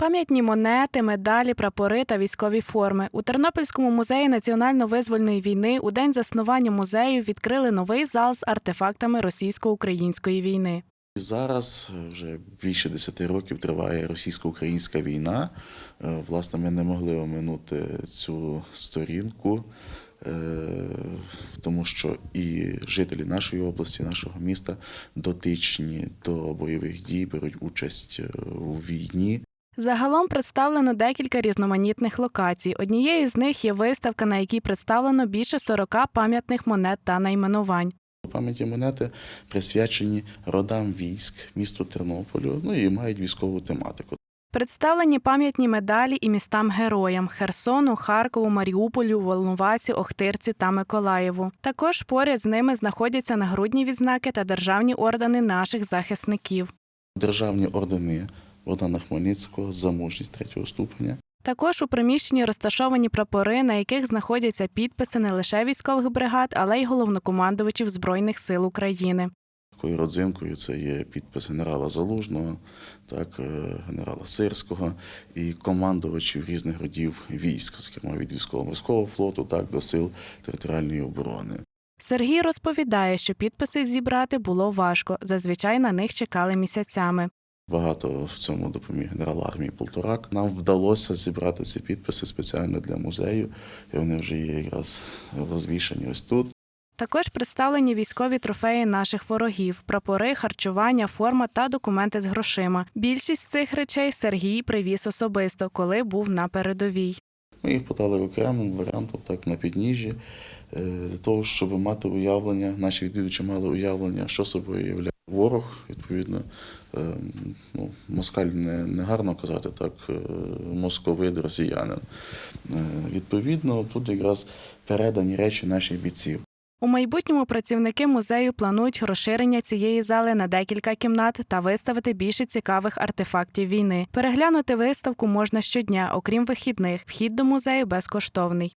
Пам'ятні монети, медалі, прапори та військові форми. У Тернопільському музеї національно-визвольної війни у день заснування музею відкрили новий зал з артефактами російсько-української війни. Зараз е, вже більше 10 років триває російсько-українська війна. Е, Власне, ми не могли оминути цю сторінку, е, тому що і жителі нашої області, нашого міста дотичні до бойових дій, беруть участь у війні. Загалом представлено декілька різноманітних локацій. Однією з них є виставка, на якій представлено більше 40 пам'ятних монет та найменувань. Пам'яті монети присвячені родам військ місту Тернополю, ну і мають військову тематику. Представлені пам'ятні медалі і містам героям Херсону, Харкову, Маріуполю, Волновасі, Охтирці та Миколаєву. Також поряд з ними знаходяться нагрудні відзнаки та державні ордени наших захисників. Державні ордени Богдана Хмельницького за мужність третього ступеня. Також у приміщенні розташовані прапори, на яких знаходяться підписи не лише військових бригад, але й головнокомандувачів Збройних сил України. Такою родзинкою це є підпис генерала Залужного, так, е, генерала Сирського і командувачів різних родів військ, зокрема від військово-морського флоту, так до сил територіальної оборони. Сергій розповідає, що підписи зібрати було важко. Зазвичай на них чекали місяцями. Багато в цьому допоміг генерал армії Полторак. Нам вдалося зібрати ці підписи спеціально для музею, і вони вже є якраз розвішані ось тут. Також представлені військові трофеї наших ворогів, прапори, харчування, форма та документи з грошима. Більшість цих речей Сергій привіз особисто, коли був на передовій. Ми їх подали окремим варіантом, так на підніжжі, е, для того, щоб мати уявлення, наші відвідувачі мали уявлення, що собою являє ворог. Відповідно, е, ну, москаль не, не гарно казати, так, е, московит, росіянин. Е, Відповідно, тут якраз передані речі наших бійців. У майбутньому працівники музею планують розширення цієї зали на декілька кімнат та виставити більше цікавих артефактів війни. Переглянути виставку можна щодня, окрім вихідних. Вхід до музею безкоштовний.